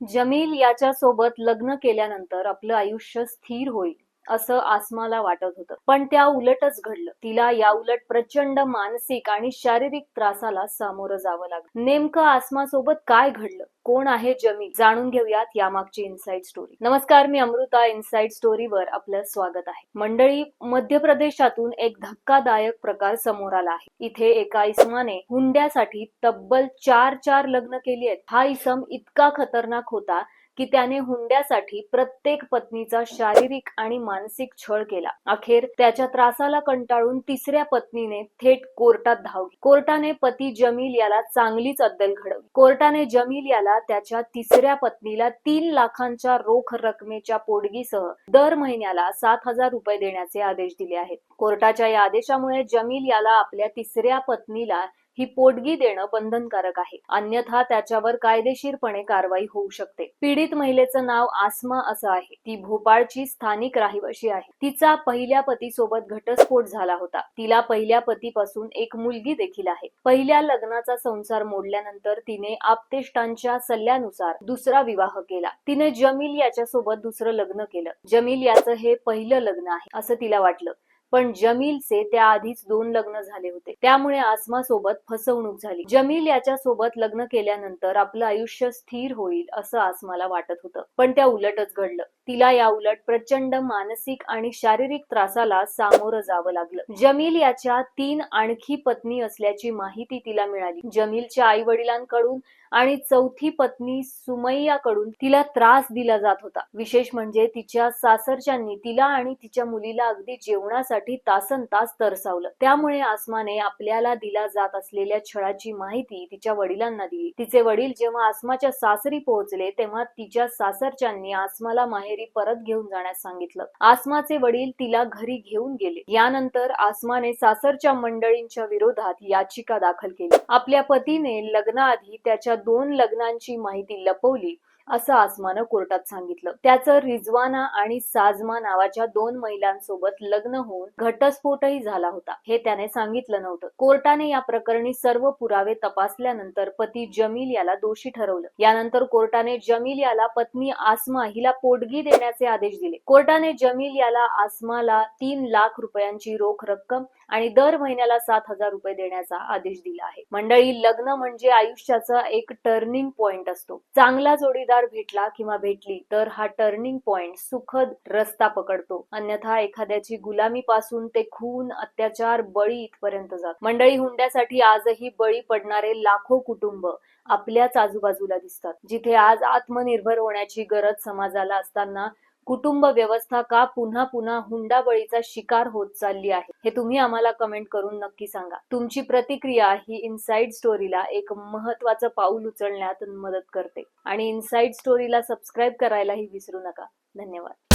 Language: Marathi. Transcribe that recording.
जमील याच्यासोबत लग्न केल्यानंतर आपलं आयुष्य स्थिर होईल. असं आसमाला वाटत होतं. पण त्या उलटच घडलं. तिला या उलट प्रचंड मानसिक आणि शारीरिक त्रासाला सामोरं जावं लागलं. नेमकं आसमा सोबत काय घडलं? कोण आहे जमी जाणून घेऊयात यामागची इनसाइड स्टोरी नमस्कार मी अमृता. इनसाइड स्टोरीवर आपलं स्वागत आहे. मंडळी मध्य प्रदेशातून एक धक्कादायक प्रकार समोर आला आहे. इथे एका इसमाने हुंड्यासाठी तब्बल चार चार लग्न केली आहेत. हा इसम इतका खतरनाक होता की त्याने हुंड्यासाठी प्रत्येक पत्नीचा शारीरिक आणि मानसिक छळ केला. अखेर त्याच्या त्रासाला कंटाळून तिसऱ्या पत्नीने थेट कोर्टात धावली कोर्टाने पती जमील याला चांगलीच अद्दल घडवली. कोर्टाने जमील याला त्याच्या तिसऱ्या पत्नीला तीन लाखांच्या रोख रकमेच्या पोटगीसह दर महिन्याला सात हजार रुपये देण्याचे आदेश दिले आहेत. कोर्टाच्या या आदेशामुळे जमील याला आपल्या तिसऱ्या पत्नीला ही पोटगी देणं बंधनकारक आहे. अन्यथा त्याच्यावर कायदेशीरपणे कारवाई होऊ शकते. पीडित महिलेचं नाव आसमा असं आहे. ती भोपाळची स्थानिक राहिवाशी आहे. तिचा पहिल्या पतीसोबत घटस्फोट झाला होता. तिला पहिल्या पतीपासून एक मुलगी देखील आहे. पहिल्या लग्नाचा संसार मोडल्यानंतर तिने आपतेष्टांच्या सल्ल्यानुसार दुसरा विवाह केला. तिने जमील याच्यासोबत दुसरं लग्न केलं. जमील याचं हे पहिलं लग्न आहे असं तिला वाटलं. पण जमीलचे त्याआधीच दोन लग्न झाले होते. त्यामुळे आसमा सोबत फसवणूक झाली. जमील याच्या सोबत लग्न केल्यानंतर आपलं आयुष्य स्थिर होईल असं आसमाला वाटत होतं. पण त्या उलटच घडलं. तिला या उलट प्रचंड मानसिक आणि शारीरिक त्रासाला सामोरं जावं लागलं. जमील याच्या तीन आणखी पत्नी असल्याची माहिती तिला मिळाली. जमीलच्या आई वडिलांकडून आणि चौथी पत्नी सुमैयाकडून तिला त्रास दिला जात होता. विशेष म्हणजे तिच्या सासरच्यांनी तिला आणि तिच्या मुलीला अगदी जेवणासाठी तासन तास तरसावलं. त्यामुळे आसमाने आपल्याला दिला जात असलेल्या छळाची माहिती तिच्या वडिलांना दिली. तिचे वडील जेव्हा आसमाच्या सासरी पोहोचले तेव्हा तिच्या सासरच्यांनी आसमाला माहेरी परत घेऊन जाण्यास सांगितलं. आसमाचे वडील तिला घरी घेऊन गेले. यानंतर आसमाने सासरच्या मंडळींच्या विरोधात याचिका दाखल केली. आपल्या पतीने लग्नाआधी त्याच्या दोन लग्नांची माहिती लपवली. असं आसमानं कोर्टात सांगितलं. त्याचं रिजवाना आणि साजमा नावाच्या दोन महिलांसोबत लग्न होऊन घटस्फोटही झाला होता. हे त्याने सांगितलं नव्हतं. कोर्टाने या प्रकरणी सर्व पुरावे तपासल्यानंतर पती जमील याला दोषी ठरवलं. यानंतर कोर्टाने जमील याला पत्नी आसमा हिला पोटगी देण्याचे आदेश दिले. कोर्टाने जमील याला आसमाला तीन लाख रुपयांची रोख रक्कम आणि दर महिन्याला सात हजार रुपये देण्याचा आदेश दिला आहे. मंडळी लग्न म्हणजे आयुष्याचा एक टर्निंग पॉइंट असतो. चांगला जोडीदार भेटला किंवा भेटली तर हा टर्निंग पॉइंट सुखद रस्ता पकडतो. अन्यथा एखाद्याची गुलामी पासून ते खून अत्याचार बळी इथपर्यंत जात. मंडळी हुंड्यासाठी आजही बळी पडणारे लाखो कुटुंब आपल्याच आजूबाजूला दिसतात. जिथे आज आत्मनिर्भर होण्याची गरज समाजाला असताना कुटुंब व्यवस्था का पुन्हा पुन्हा हुंडाबळीचा शिकार होत चालली आहे? हे तुम्ही आम्हाला कमेंट करून नक्की सांगा. तुमची प्रतिक्रिया ही इनसाइड स्टोरीला एक महत्वाचं पाऊल उचलण्यात मदत करते. आणि इनसाइड स्टोरीला सबस्क्राईब करायलाही विसरू नका. धन्यवाद.